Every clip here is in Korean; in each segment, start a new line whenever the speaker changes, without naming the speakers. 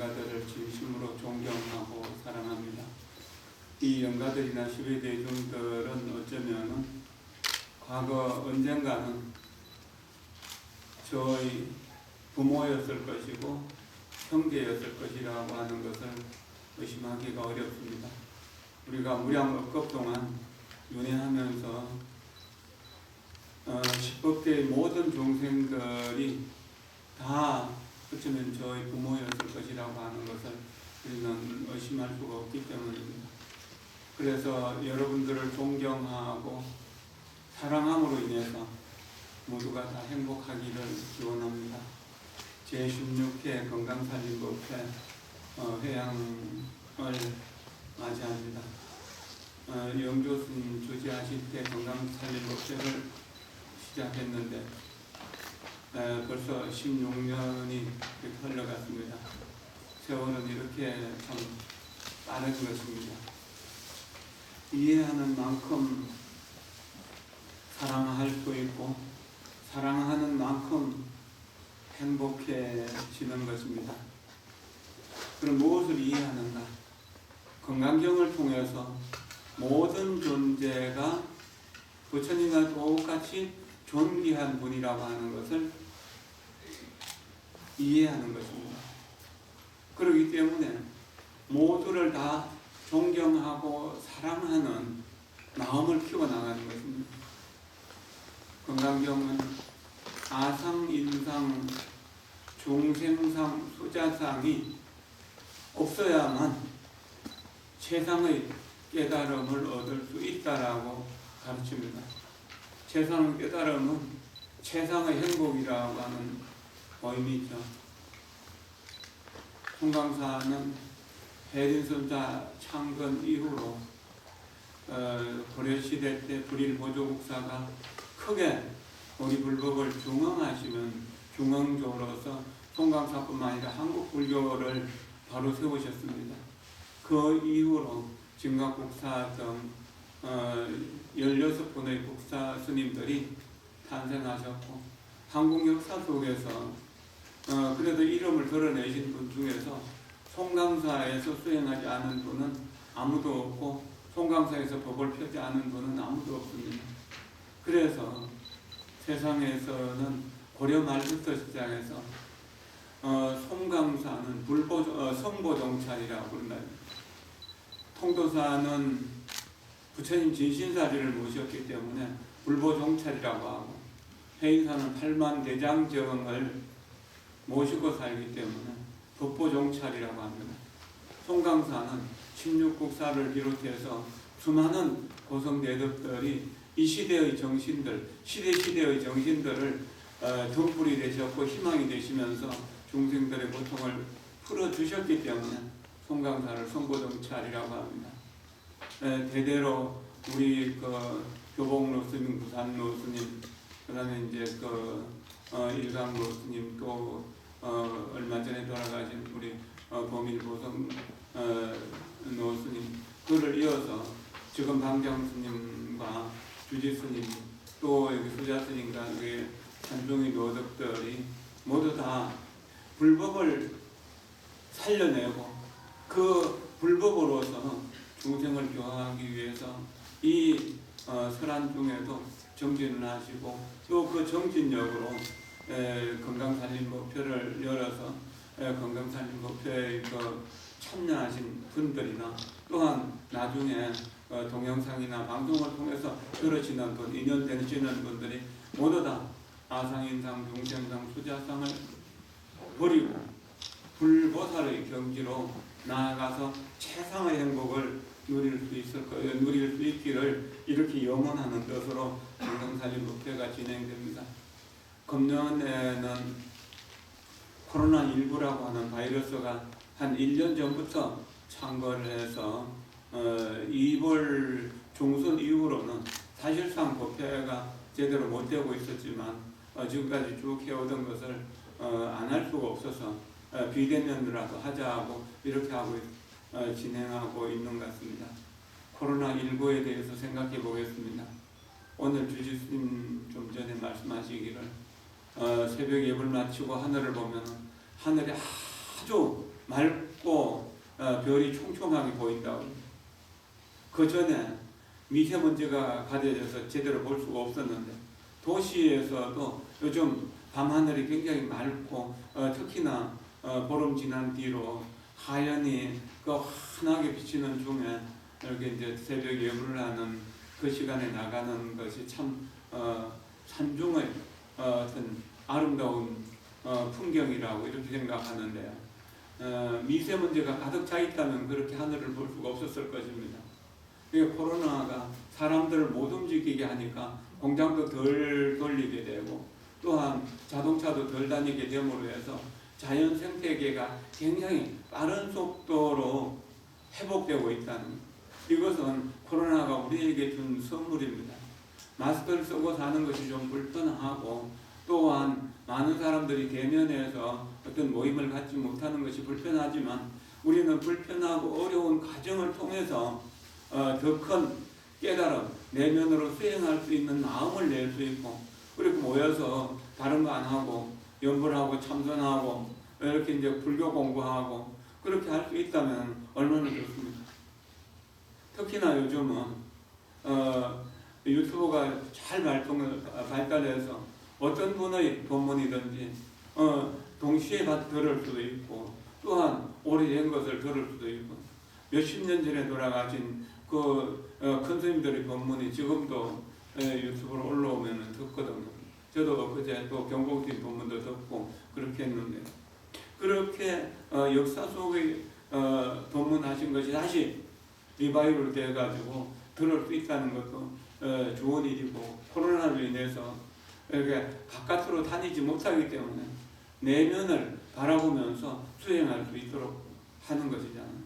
영가들을 진심으로 존경하고 사랑합니다. 이 영가들이나 시베 대중들은 어쩌면은 과거 언젠가는 저희 부모였을 것이고 형제였을 것이라고 하는 것을 의심하기가 어렵습니다. 우리가 무량 억겁 동안 윤회하면서 어, 십법계의 모든 종생들이 다 어쩌면 저희 부모였을 것이라고 하는 것을 우리는 의심할 수가 없기 때문입니다. 그래서 여러분들을 존경하고 사랑함으로 인해서 모두가 다 행복하기를 기원합니다. 제16회 건강살림법회 어, 회양을 맞이합니다. 어, 영조스님 주재하실 때 건강살림법회를 시작했는데 에, 벌써 16년이 이렇게 흘러갔습니다. 세월은 이렇게 참 빠른 것입니다. 이해하는 만큼 사랑할 수 있고 사랑하는 만큼 행복해지는 것입니다. 그럼 무엇을 이해하는가? 건강경을 통해서 모든 존재가 부처님과 똑같이 존귀한 분이라고 하는 것을 이해하는 것입니다. 그렇기 때문에 모두를 다 존경하고 사랑하는 마음을 키워나가는 것입니다. 건강경은 아상, 인상, 종생상, 수자상이 없어야만 최상의 깨달음을 얻을 수 있다라고 가르칩니다. 최상의 깨달음은 최상의 행복이라고 하는 의미죠. 송강사는 해린선사 창건 이후로 어, 고려시대 때 불일 보조국사가 크게 우리 불법을 중흥하시는 중흥조로서 송강사뿐만 아니라 한국 불교를 바로 세우셨습니다. 그 이후로 진각국사 등 어, 16분의 국사 스님들이 탄생하셨고 한국 역사 속에서 어, 그래도 이름을 드러내신 분 중에서 송강사에서 수행하지 않은 분은 아무도 없고 송강사에서 법을 펴지 않은 분은 아무도 없습니다. 그래서 세상에서는 고려 말부터 시작해서 어, 송강사는 불보, 어, 성보정찰이라고 부른다. 통도사는 부처님 진신사리를 모셨기 때문에 불보정찰이라고 하고 해인사는 팔만 대장정을 모시고 살기 때문에 법보정찰이라고 합니다. 송강사는 16국 사를 비롯해서 수많은 고성 대덕들이 이 시대의 정신들, 시대 시대의 정신들을 어, 등불이 되셨고 희망이 되시면서 중생들의 고통을 풀어주셨기 때문에 송강사를 송보정찰이라고 합니다. 에, 대대로 우리 그 교봉로 스님, 부산로 스님, 그 다음에 이제 그 어, 일강로 스님 또 어, 얼마 전에 돌아가신 우리 어, 범일보성 어, 노스님 그를 이어서 지금 방장 스님과 주지 스님 또 여기 수자 스님과 여기 산중의 노덕들이 모두 다 불법을 살려내고 그 불법으로서 중생을 교화하기 위해서 이 어, 설한 중에도 정진을 하시고 또 그 정진력으로 에, 건강살림 목표를 열어서 에, 건강살림 목표에 그 참여하신 분들이나 또한 나중에 어, 동영상이나 방송을 통해서 들으시는 분, 인연 되시는 분들이 모두 다 아상인상, 중생상, 수자상을 버리고 불보살의 경지로 나아가서 최상의 행복을 누릴 수 있을 거예요. 누릴 수 있기를 이렇게 영원하는 뜻으로 건강살림 법회가 진행됩니다. 금년에는 코로나19라고 하는 바이러스가 한 1년 전부터 창궐을 해서 어, 2월 중순 이후로는 사실상 법회가 제대로 못 되고 있었지만 어, 지금까지 쭉 해오던 것을 어, 안 할 수가 없어서 어, 비대면이라도 하자고 이렇게 하고 어, 진행하고 있는 것 같습니다. 코로나19에 대해서 생각해 보겠습니다. 오늘 주지스님 좀 전에 말씀하시기를 어, 새벽 예불 마치고 하늘을 보면 하늘이 아주 맑고 어, 별이 촘촘하게 보인다고. 그 전에 미세먼지가 가려져서 제대로 볼 수가 없었는데 도시에서도 요즘 밤하늘이 굉장히 맑고 어, 특히나 어, 보름 지난 뒤로 하연이 그 환하게 비치는 중에 이렇게 이제 새벽 예불을 하는 그 시간에 나가는 것이 참 어, 산중의 어, 어떤 아름다운 어, 풍경이라고 이렇게 생각하는데요. 어, 미세먼지가 가득 차 있다면 그렇게 하늘을 볼 수가 없었을 것입니다. 이게 코로나가 사람들을 못 움직이게 하니까 공장도 덜 돌리게 되고 또한 자동차도 덜 다니게 됨으로 해서 자연 생태계가 굉장히 빠른 속도로 회복되고 있다는 이것은 코로나가 우리에게 준 선물입니다. 마스크를 쓰고 사는 것이 좀 불편하고 또한 많은 사람들이 대면해서 어떤 모임을 갖지 못하는 것이 불편하지만 우리는 불편하고 어려운 과정을 통해서 어, 더큰 깨달음, 내면으로 수행할 수 있는 마음을 낼 수 있고 그렇게 모여서 다른 거 안 하고 연불하고 참선하고 이렇게 이제 불교 공부하고 그렇게 할 수 있다면 얼마나 좋습니까? 특히나 요즘은 어, 유튜브가 잘 발동, 발달해서 어떤 분의 본문이든지 어, 동시에 받- 들을 수도 있고 또한 오래된 것을 들을 수도 있고 몇십 년 전에 돌아가신 그 어, 큰 스님들의 본문이 지금도 에, 유튜브로 올라오면 듣거든요. 저도 그제 또 경복진 본문도 듣고 그렇게 했는데 그렇게 어, 역사 속의 어, 본문하신 것이 다시 리바이벌 돼가지고 들을 수 있다는 것도 어, 좋은 일이고 코로나로 인해서 이렇게 바깥으로 다니지 못하기 때문에 내면을 바라보면서 수행할 수 있도록 하는 것이잖아요.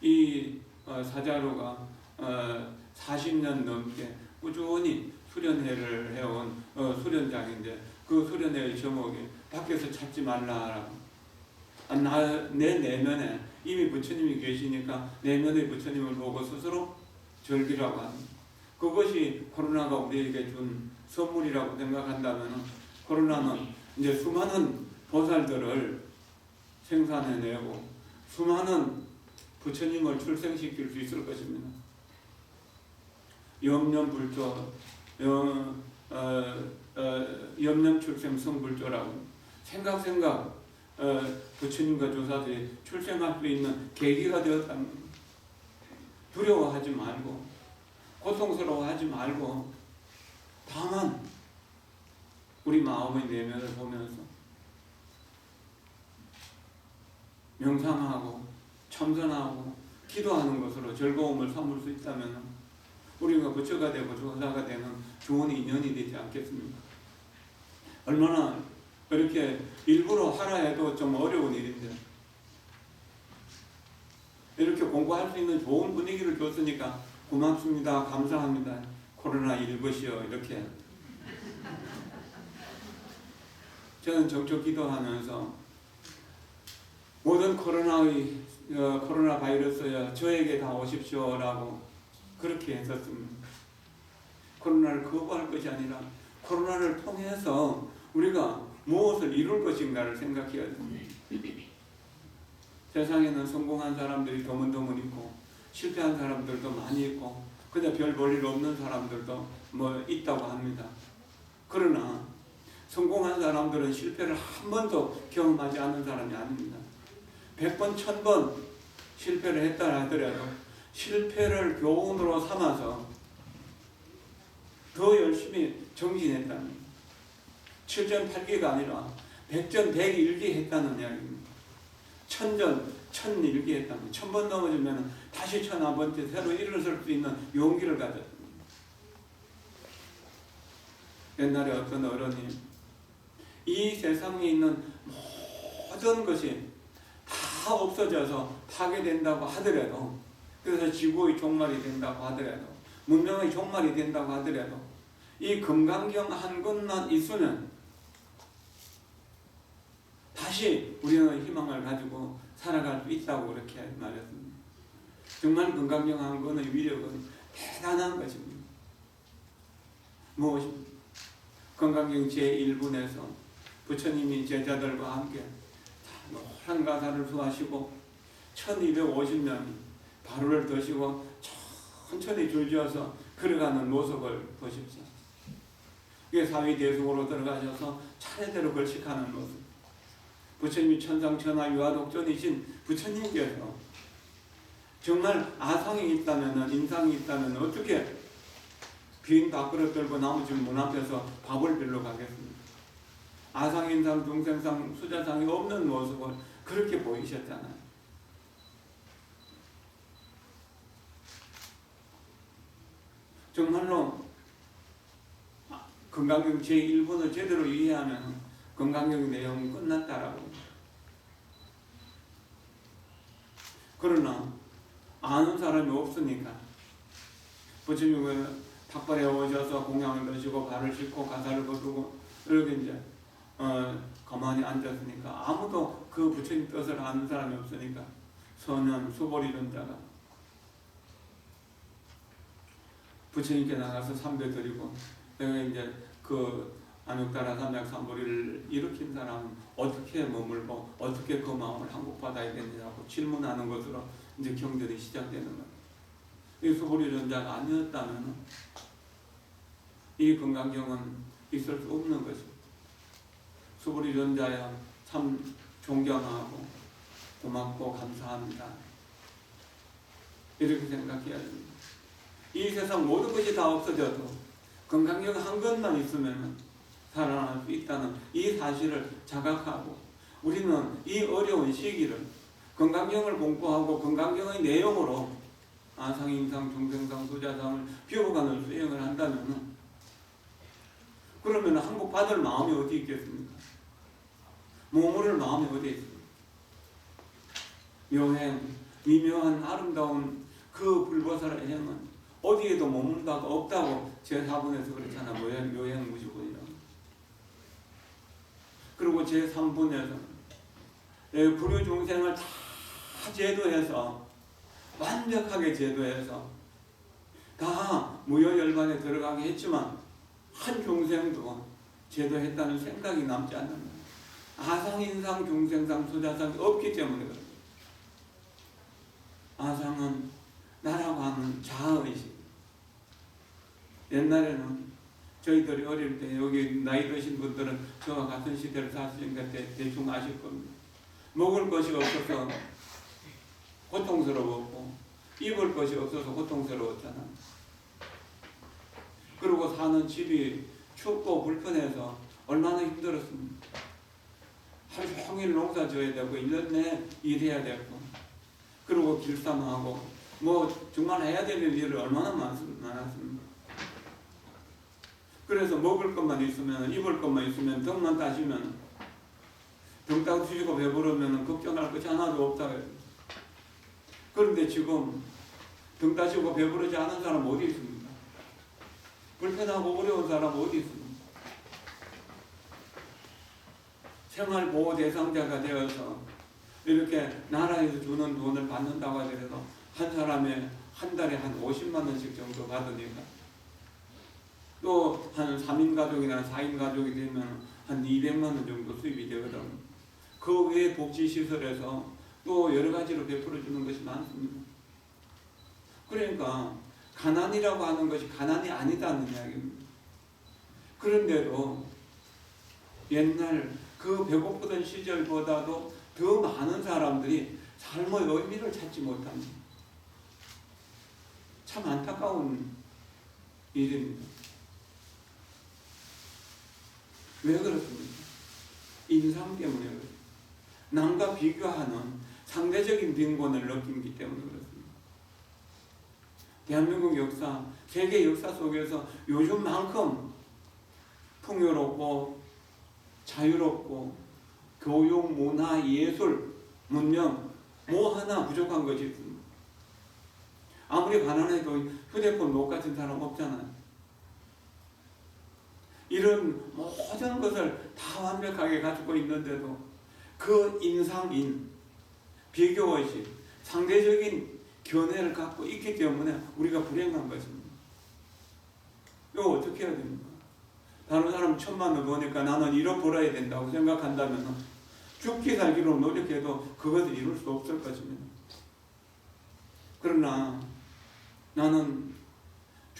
이 어, 사자로가 어, 40년 넘게 꾸준히 수련회를 해온 어, 수련장인데 그 수련회의 제목이 밖에서 찾지 말라라고 아, 나, 내 내면에 이미 부처님이 계시니까 내면의 부처님을 보고 스스로 즐기라고 합니다. 그것이 코로나가 우리에게 준 선물이라고 생각한다면 코로나는 이제 수많은 보살들을 생산해내고 수많은 부처님을 출생시킬 수 있을 것입니다. 염념불조, 염, 어, 어, 염념출생 성불조라고 생각 생각 어, 부처님과 조사들이 출생할 수 있는 계기가 되었다는. 두려워하지 말고 고통스러워하지 말고 다만 우리 마음의 내면을 보면서 명상하고 참선하고 기도하는 것으로 즐거움을 삼을 수 있다면 우리가 부처가 되고 조사가 되는 좋은 인연이 되지 않겠습니까? 얼마나 그렇게 일부러 하라 해도 좀 어려운 일인데 이렇게 공부할 수 있는 좋은 분위기를 줬으니까 고맙습니다. 감사합니다. 코로나 일것이요 이렇게 저는 정적 기도하면서 모든 코로나의 어, 코로나 바이러스여 저에게 다 오십시오라고 그렇게 했었습니다. 코로나를 거부할 것이 아니라 코로나를 통해서 우리가 무엇을 이룰 것인가를 생각해야 됩니다. 세상에는 성공한 사람들이 드문드문 있고 실패한 사람들도 많이 있고 그냥 별 볼일 없는 사람들도 뭐 있다고 합니다. 그러나 성공한 사람들은 실패를 한 번도 경험하지 않은 사람이 아닙니다. 백 번, 천번 실패를 했다 하더라도 실패를 교훈으로 삼아서 더 열심히 정진했다는 칠전 팔기가 아니라 백전 백일기 했다는 이야기입니다. 천전 천 일기 했다는 천번 넘어지면 다시 천한 번째 새로 일어설 수 있는 용기를 가졌습니다. 옛날에 어떤 어른이 이 세상에 있는 모든 것이 다 없어져서 파괴된다고 하더라도 그래서 지구의 종말이 된다고 하더라도 문명의 종말이 된다고 하더라도 이 금강경 한 권만 있으면 다시 우리는 희망을 가지고 살아갈 수 있다고 그렇게 말했습니다. 정말 권의 위력은 대단한 것입니다. 무엇입니까? 금강경 제1분에서 부처님이 제자들과 함께 노란 가사를 수하시고 1250명 바로를 드시고 천천히 줄지어서 걸어가는 모습을 보십시오. 이게 사위 대속으로 들어가셔서 차례대로 걸식하는 모습. 부처님이 천상천하 유아독존이신 부처님께서 정말 아상이 있다면 인상이 있다면 어떻게 빈 밥그릇 들고 나머지 문 앞에서 밥을 빌러 가겠습니까? 아상인상, 중생상, 수자상이 없는 모습을 그렇게 보이셨잖아요. 정말로 건강경 제1번을 제대로 이해하면 건강경 내용이 끝났다라고. 그러나 아는 사람이 없으니까 부처님은 탁발에 오셔서 공양을 드시고 발을 씻고 가사를 거두고 이렇게 이제 어, 가만히 앉았으니까 아무도 그 부처님 뜻을 아는 사람이 없으니까 소년 수보리론자가 부처님께 나가서 삼배 드리고 내가 이제 그 안육다라 삼약삼보리를 일으킨 사람은 어떻게 머물고 어떻게 그 마음을 항복받아야 되느냐고 질문하는 것으로 이제 경전이 시작되는 거예요. 이 수보리론자가 아니었다면 이 건강경은 있을 수 없는 것이죠. 수보리론자야 참 존경하고 고맙고 감사합니다. 이렇게 생각해야 됩니다. 이 세상 모든 것이 다 없어져도 건강경 한 것만 있으면 살아날 수 있다는 이 사실을 자각하고 우리는 이 어려운 시기를 건강경을 공부하고 건강경의 내용으로 아상, 인상, 중생상, 수자상을 비워가는 수행을 한다면 그러면 한국 받을 마음이 어디 있겠습니까? 머무를 마음이 어디 있습니까? 여행, 미묘한 아름다운 그 불보살 여행은 어디에도 머문 바가 없다고 제4분에서 그랬잖아. 여행, 여행 무지분이라고. 그리고 제3분에서 불효 중생을 다 제도해서 완벽하게 제도해서 다 무효열반에 들어가게 했지만 한 중생도 제도했다는 생각이 남지 않는 거예요. 아상인상, 중생상, 수자상이 없기 때문에 그래요. 아상은 나라고 하는 자아의식. 옛날에는 저희들이 어릴 때 여기 나이 드신 분들은 저와 같은 시대를 사시니까 대, 대충 아실 겁니다. 먹을 것이 없어서 고통스러웠고 입을 것이 없어서 고통스러웠잖아. 그리고 사는 집이 춥고 불편해서 얼마나 힘들었습니까? 하루 종일 농사 져야 되고 1년 내에 일해야 되고 그리고 길쌈하고 뭐 정말 해야 되는 일을 얼마나 많았습니까? 그래서 먹을 것만 있으면 입을 것만 있으면 덕만 따시면 덩딱 주시고 배부르면 걱정할 것이 하나도 없다. 그런데 지금 등 따시고 배부르지 않은 사람 어디 있습니까? 불편하고 어려운 사람 어디 있습니까? 생활보호 대상자가 되어서 이렇게 나라에서 주는 돈을 받는다고 하더라도 한 사람에 한 달에 한 50만 원씩 정도 받으니까 또 한 3인 가족이나 4인 가족이 되면 한 200만 원 정도 수입이 되거든. 그 외에 복지시설에서 또 여러 가지로 베풀어 주는 것이 많습니다. 그러니까 가난이라고 하는 것이 가난이 아니다는 이야기입니다. 그런데도 옛날 그 배고프던 시절보다도 더 많은 사람들이 삶의 의미를 찾지 못합니다. 참 안타까운 일입니다. 왜 그렇습니까? 인상 때문에 그렇습니다. 남과 비교하는 상대적인 빈곤을 느끼기 때문에 그렇습니다. 대한민국 역사, 세계 역사 속에서 요즘만큼 풍요롭고 자유롭고 교육, 문화, 예술, 문명 뭐 하나 부족한 것이 있습니다. 아무리 가난해도 휴대폰 못 같은 사람 없잖아요. 이런 모든 것을 다 완벽하게 가지고 있는데도 그 인상인 비교의식, 상대적인 견해를 갖고 있기 때문에 우리가 불행한 것입니다. 이거 어떻게 해야 됩니까? 다른 사람 천만 원 버니까 나는 1억 벌어야 된다고 생각한다면 죽기 살기로 노력해도 그것을 이룰 수 없을 것입니다. 그러나 나는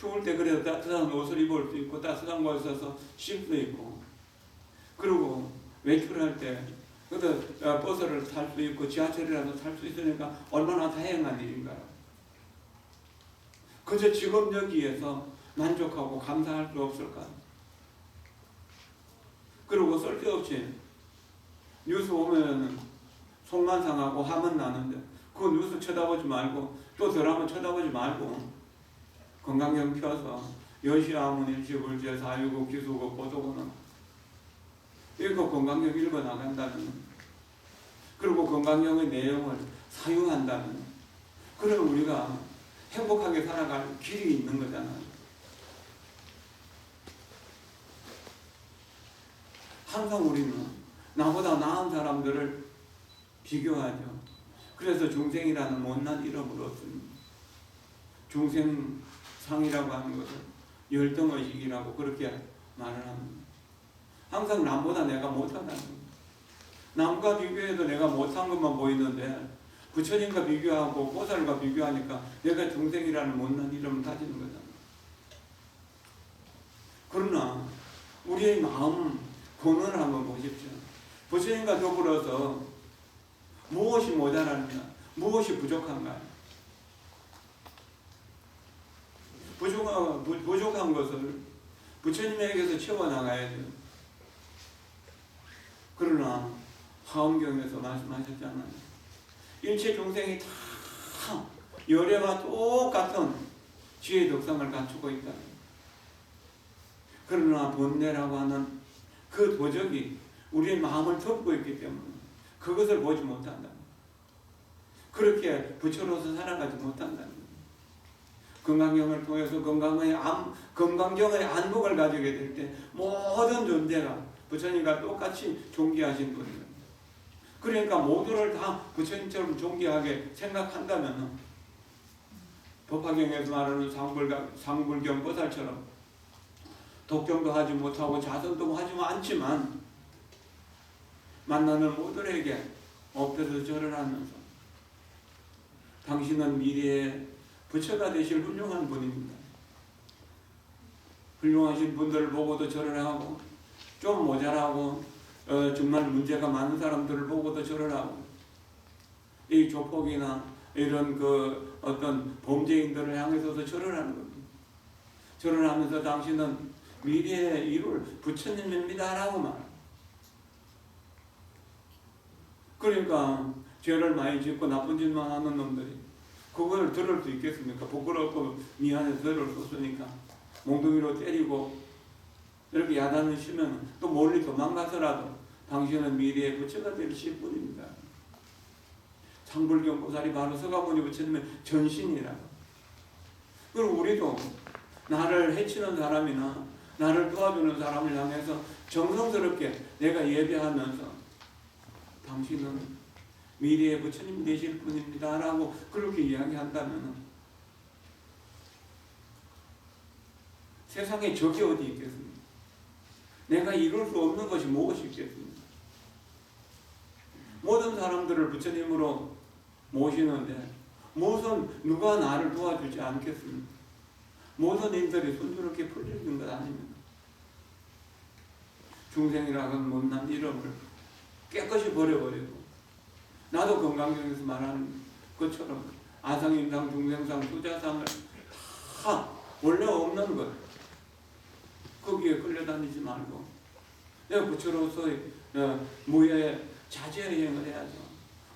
추울 때 그래도 따뜻한 옷을 입을 수 있고 따뜻한 곳에 서 쉴 수 있고 그리고 외출할 때 그래도 어, 버스를 탈 수 있고 지하철이라도 탈 수 있으니까 얼마나 다행한 일인가요. 그저 지금 여기에서 만족하고 감사할 수 없을까? 그리고 쓸데없이 뉴스 보면 속만 상하고 화만 나는데 그 뉴스 쳐다보지 말고 또 드라마 쳐다보지 말고 건강경 펴서 여시아문 일시불제 사유국 기수국 보도고는 이거 건강경 읽어 나간다는 그리고 건강경의 내용을 사용한다는 그러면 우리가 행복하게 살아갈 길이 있는 거잖아요. 항상 우리는 나보다 나은 사람들을 비교하죠. 그래서 중생이라는 못난 이름을 얻습니다. 중생 상이라고 하는 것을 열등의식이라고 그렇게 말을 합니다. 항상 남보다 내가 못하다는 겁니다. 남과 비교해도 내가 못한 것만 보이는데 부처님과 비교하고 보살과 비교하니까 내가 중생이라는 못난 이름을 가지는 거잖아. 그러나 우리의 마음 본원을 한번 보십시오. 부처님과 더불어서 무엇이 모자라느냐, 무엇이 부족한가? 부족한, 부- 부족한 것을 부처님에게서 채워나가야죠. 그러나 화엄경에서 말씀하셨잖아요. 일체 중생이 다 열애와 똑같은 지혜 덕상을 갖추고 있다. 그러나 본내라고 하는 그 도적이 우리의 마음을 덮고 있기 때문에 그것을 보지 못한다. 그렇게 부처로서 살아가지 못한다. 건강경을 통해서 건강의 안, 건강경의 안목을 가지게 될 때 모든 존재가 부처님과 똑같이 존귀하신 분이다. 그러니까 모두를 다 부처님처럼 존귀하게 생각한다면 법화경에서 말하는 상불경, 상불경 보살처럼 독경도 하지 못하고 자선도 하지 않지만 만나는 모두에게 엎드려 절을 하면서 당신은 미래의 부처가 되실 훌륭한 분입니다. 훌륭하신 분들을 보고도 절을 하고 좀 모자라고 어, 정말 문제가 많은 사람들을 보고도 절을 하고 이 조폭이나 이런 그 어떤 범죄인들을 향해서도 절을 하는 겁니다. 절을 하면서 당신은 미래에 이룰 부처님입니다라고 말. 그러니까 죄를 많이 짓고 나쁜 짓만 하는 놈들이 그걸 들을 수 있겠습니까? 부끄럽고 미안해서 들을 수 없으니까 몽둥이로 때리고 이렇게 야단을 치면 또 멀리 도망가서라도 당신은 미래의 부처가 되실 뿐입니다. 창불경 보살이 바로 서가모니 부처님의 전신이라. 그리고 우리도 나를 해치는 사람이나 나를 도와주는 사람을 향해서 정성스럽게 내가 예배하면서 당신은 미래의 부처님 되실 분입니다. 라고 그렇게 이야기한다면 세상에 적이 어디 있겠습니까? 내가 이룰 수 없는 것이 무엇이 있겠습니까? 모든 사람들을 부처님으로 모시는데 무슨 누가 나를 도와주지 않겠습니까? 모든 인들이 순조롭게 풀리는 것 아닙니까? 중생이라는 못난 이름을 깨끗이 버려버리고 나도 건강경에서 말하는 것처럼 아상인상, 중생상, 수자상을 다 원래 없는 것 거기에 끌려다니지 말고 내가 부처로서의 어, 무예 자제행을 해야죠.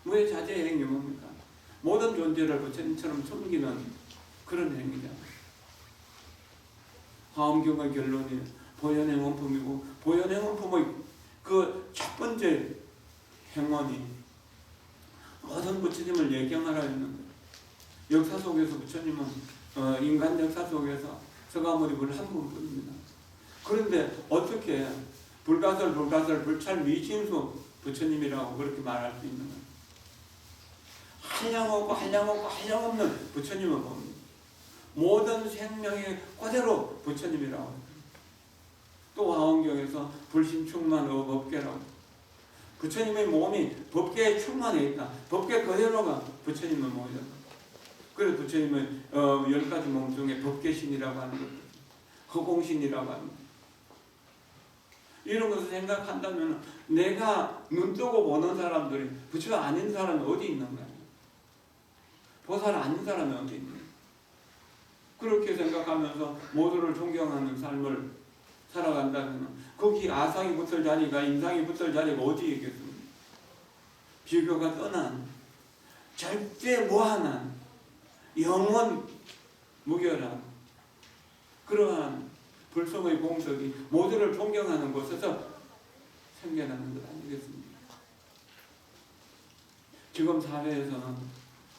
무예 자제행이 뭡니까? 모든 존재를 부처님처럼 섬기는 그런 행위잖아요. 화엄경의 결론이 보현의 원품이고 보현의 원품의 그 첫 번째 행원이 모든 부처님을 예경하라 했는 거예요. 역사 속에서 부처님은 어, 인간 역사 속에서 서가모니불 한 분뿐입니다. 그런데 어떻게 불가설 불가설 불찰 미진수 부처님이라고 그렇게 말할 수 있는. 한량없고 한량없고 한량없는 부처님을 봅니다. 모든 생명의 그대로 부처님이라고. 또 화엄경에서 불신충만 업업계라고 부처님의 몸이 법계에 충만해 있다. 법계 그대로가 부처님의 몸이다. 그래서 부처님은 어, 열 가지 몸 중에 법계신이라고 하는 것, 허공신이라고 하는 것. 이런 것을 생각한다면 내가 눈 뜨고 보는 사람들이 부처 아닌 사람이 어디 있는가? 보살 아닌 사람이 어디 있는가? 그렇게 생각하면서 모두를 존경하는 삶을 살아간다면 거기 아상이 붙을 자리가 인상이 붙을 자리가 어디 있겠습니까? 비교가 떠난 절대 무한한 영원 무결한 그러한 불성의 공덕이 모두를 존경하는 곳에서 생겨나는 것 아니겠습니까? 지금 사회에서는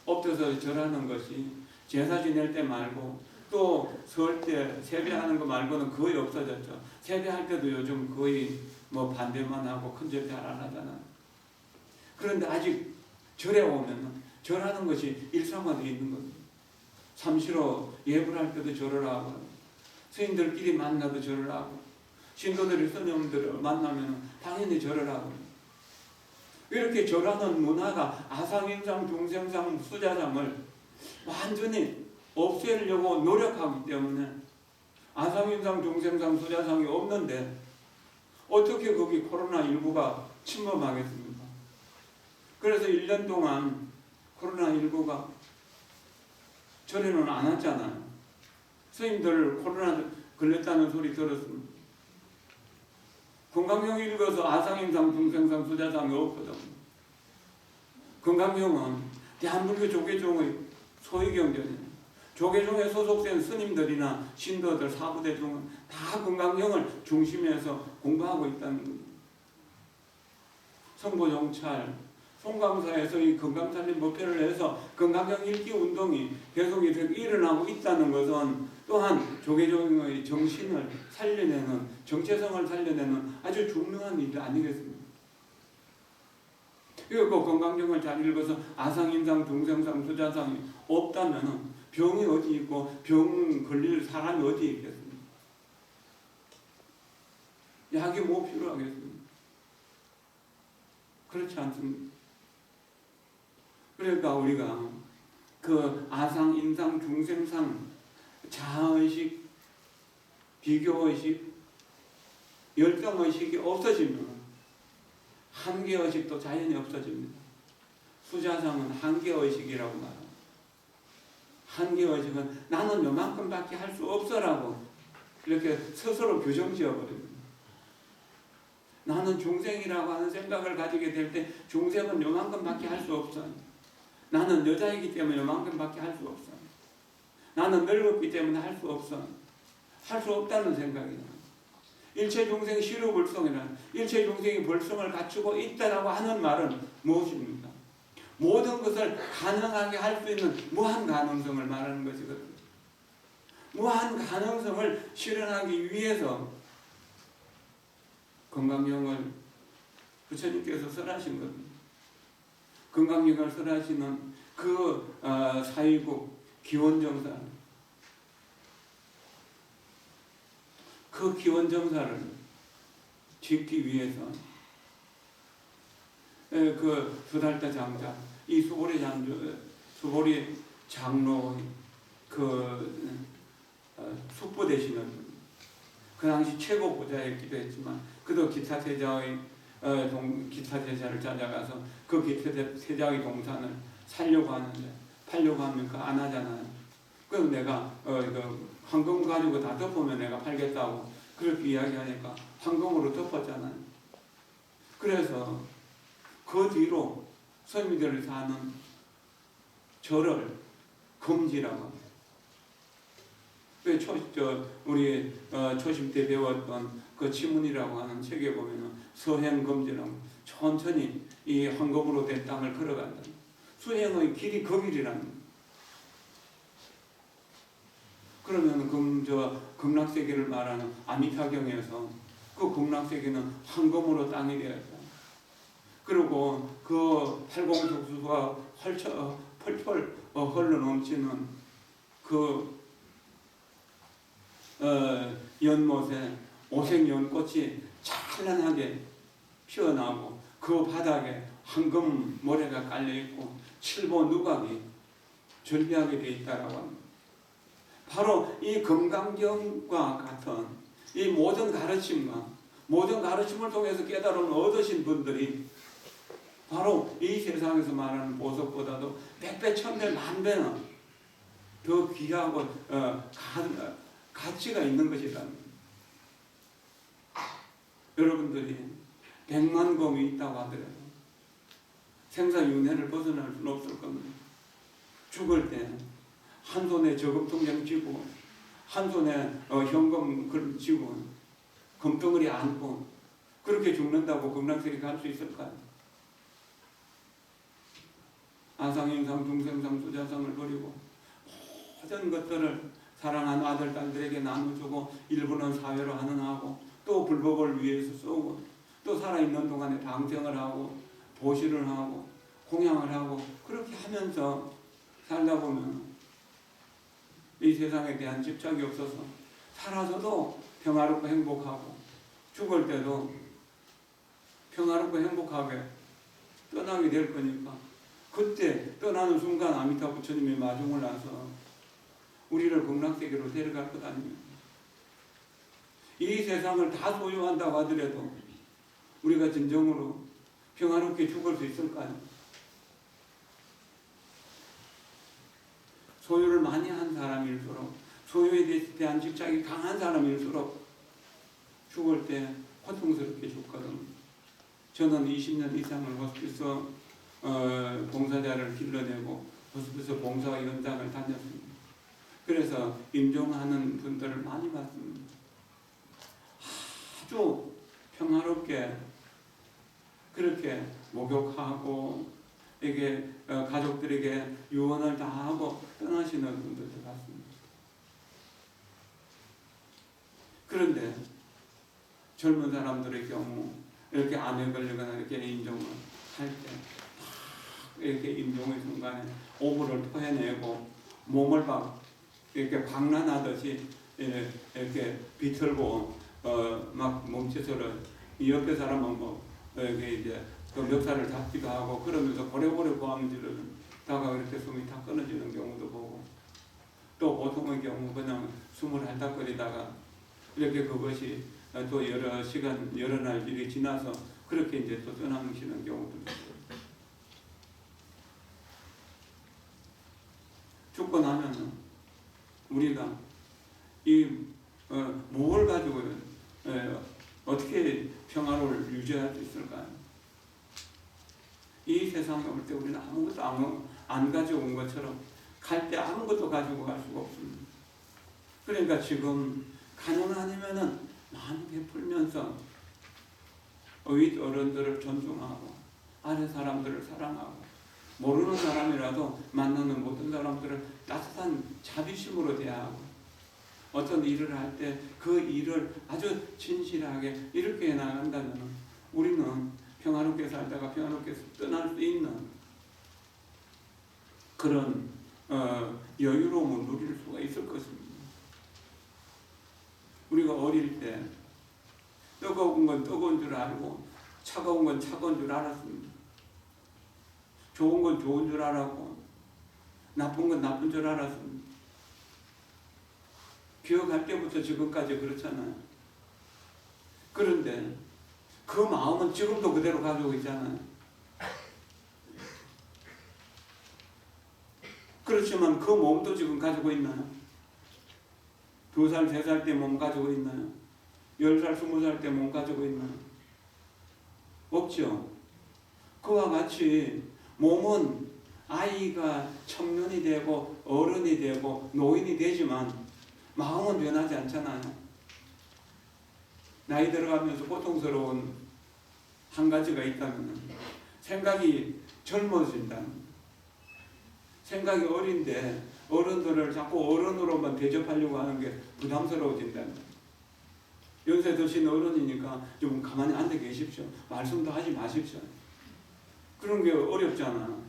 엎드서 절하는 것이 제사 지낼 때 말고 또설때 세배하는 거 말고는 거의 없어졌죠. 세배할 때도 요즘 거의 뭐 반대만 하고 큰 절대 안 하잖아. 그런데 아직 절에 오면 절하는 것이 일상화되어 있는 겁니다. 삼시로 예불 할 때도 절을 하고 스님들끼리 만나도 절을 하고 신도들이 스님들을 만나면 당연히 절을 하고 이렇게 절하는 문화가 아상인상 중생상 수자상을 완전히 없애려고 노력하기 때문에 아상인상 중생상 수자상이 없는데 어떻게 거기 코로나19가 침범하겠습니까? 그래서 1년 동안 코로나19가 절에는 안 왔잖아요. 스님들 코로나 걸렸다는 소리 들었습니다. 건강형 읽어서 아상인상, 중생상, 수자상이 없거든. 건강형은 대한불교 조계종의 소위경전이에요. 조계종에 소속된 스님들이나 신도들, 사부대중은 다 건강형을 중심에서 공부하고 있다는. 성보정찰, 송강사에서 이 건강살림 목표를 해서 건강형 읽기 운동이 계속 이렇게 일어나고 있다는 것은 또한 조계종의 정신을 살려내는 정체성을 살려내는 아주 중요한 일 아니겠습니까? 이거 그 건강경을 잘 읽어서 아상인상, 중생상, 수자상이 없다면 병이 어디 있고 병 걸릴 사람이 어디 있겠습니까? 약이 뭐 필요하겠습니까? 그렇지 않습니까? 그러니까 우리가 그 아상, 인상, 중생상, 자아의식, 비교의식, 열정의식이 없어지면 한계의식도 자연히 없어집니다. 수자상은 한계의식이라고 말합니다. 한계의식은 나는 요만큼밖에 할 수 없어라고 이렇게 스스로 규정 지어버립니다. 나는 중생이라고 하는 생각을 가지게 될 때 중생은 요만큼밖에 할 수 없어요. 나는 여자이기 때문에 요만큼밖에 할 수 없어. 나는 늙었기 때문에 할 수 없어. 할 수 없다는 생각이야. 일체 중생 시루불성이란 일체 중생이 불성을 갖추고 있다라고 하는 말은 무엇입니까? 모든 것을 가능하게 할 수 있는 무한 가능성을 말하는 것이거든요. 무한 가능성을 실현하기 위해서 건강형을 부처님께서 설하신 겁니다. 건강력을 설하시는 그 어, 사위국 기원정사 그 기원정사를 짓기 위해서 에, 그 수달타 장자 이 수보리 장주 수보리 장로 그 어, 숙부 되시는 그 당시 최고 보좌였기도 했지만 그도 기타 세자의 어, 동, 기타 세자를 찾아가서 그 기타 세자의 동산을 살려고 하는데 팔려고 하면 그안 하잖아요. 그럼 내가 어, 그 황금 가지고 다 덮으면 내가 팔겠다고 그렇게 이야기하니까 황금으로 덮었잖아요. 그래서 그 뒤로 서민들을 사는 절을 금지라고 합니다. 그 초, 저, 우리 어, 초심 때 배웠던 그 지문이라고 하는 책에 보면은 서행 금지라고 천천히 이 황금으로 된 땅을 걸어간다. 수행의 길이 그 길이라는. 그러면 금저 극락세계를 말하는 아미타경에서 그 극락세계는 황금으로 땅이 되었다. 그리고 그 팔공족수가 펄쳐 펄펄 어, 흘러 넘치는 그 어, 연못에 오색 연꽃이 찬란하게 피어나고 그 바닥에 황금 모래가 깔려 있고 칠보 누각이 절비하게 돼 있다라고. 바로 이 금강경과 같은 이 모든 가르침과 모든 가르침을 통해서 깨달음 얻으신 분들이 바로 이 세상에서 말하는 보석보다도 백배, 천배, 만배는 더 귀하고 어, 가, 가치가 있는 것이다. 여러분들이 백만 검이 있다고 하더라도 생사윤회를 벗어날 수는 없을 겁니다. 죽을 때 한 손에 저금통장 쥐고 한 손에 어, 현금 걸 쥐고 금덩어리 안고 그렇게 죽는다고 극락세계 갈수 있을까요? 아상인상 중생상 수자상을 버리고 모든 것들을 사랑하는 아들 딸들에게 나눠주고 일부는 사회로 하는 하고 또 불법을 위해서 쓰고 또 살아있는 동안에 방생을 하고 보시를 하고 공양을 하고 그렇게 하면서 살다 보면 이 세상에 대한 집착이 없어서 살아서도 평화롭고 행복하고 죽을 때도 평화롭고 행복하게 떠나게 될 거니까 그때 떠나는 순간 아미타 부처님이 마중을 나서 우리를 극락세계로 데려갈 것 아닙니까? 이 세상을 다 소유한다고 하더라도 우리가 진정으로 평화롭게 죽을 수 있을까요? 소유를 많이 한 사람일수록 소유에 대한 집착이 강한 사람일수록 죽을 때 고통스럽게 죽거든. 저는 20년 이상을 호스피스 어, 봉사자를 길러내고 호스피스 봉사 현장을 다녔습니다. 그래서 임종하는 분들을 많이 봤습니다. 아주 평화롭게 그렇게 목욕하고 이게 어, 가족들에게 유언을 다 하고 떠나시는 분들도 봤습니다. 그런데 젊은 사람들의 경우 이렇게 암에 걸리거나 이렇게 임종을 할 때 이렇게 임종의 순간에 오물을 토해내고 몸을 막 이렇게 박난하듯이 이렇게 비틀고 어, 막 몸짓을 이 옆에 사람은 뭐 이렇게 이제 그 멱살을 잡기도 하고 그러면서 고래고래 고함질을 다가 이렇게 숨이 다 끊어지는 경우도 보고 또 보통의 경우 그냥 숨을 헐떡거리다가 이렇게 그것이 또 여러 시간 여러 날 일이 지나서 그렇게 이제 또 떠나시는 경우도 있어요. 죽고 나면은 우리가 이뭘 가지고 에, 어떻게 평화를 유지할 수 있을까요? 이 세상에 올 때 우리는 아무것도 아무, 안 가져온 것처럼 갈 때 아무것도 가지고 갈 수가 없습니다. 그러니까 지금 가능 아니면은 많이 베풀면서 윗 어른들을 존중하고 아래 사람들을 사랑하고 모르는 사람이라도 만나는 모든 사람들을 따뜻한 자비심으로 대하고 어떤 일을 할 때 그 일을 아주 진실하게 이렇게 해나간다면 우리는 평화롭게 살다가 평화롭게 떠날 수 있는 그런 어, 여유로움을 누릴 수가 있을 것입니다. 우리가 어릴 때 뜨거운 건 뜨거운 줄 알고 차가운 건 차가운 줄 알았습니다. 좋은 건 좋은 줄 알았고 나쁜 건 나쁜 줄 알았습니다. 기억할 때부터 지금까지 그렇잖아요. 그런데 그 마음은 지금도 그대로 가지고 있잖아요. 그렇지만 그 몸도 지금 가지고 있나요? 두 살, 세 살 때 몸 가지고 있나요? 열 살, 스무 살 때 몸 가지고 있나요? 없죠. 그와 같이 몸은 아이가 청년이 되고 어른이 되고 노인이 되지만 마음은 변하지 않잖아요. 나이 들어가면서 고통스러운 한 가지가 있다면 생각이 젊어진다는 생각이 어린데 어른들을 자꾸 어른으로만 대접하려고 하는 게 부담스러워진다는 연세 드신 어른이니까 좀 가만히 앉아 계십시오. 말씀도 하지 마십시오. 그런 게 어렵잖아.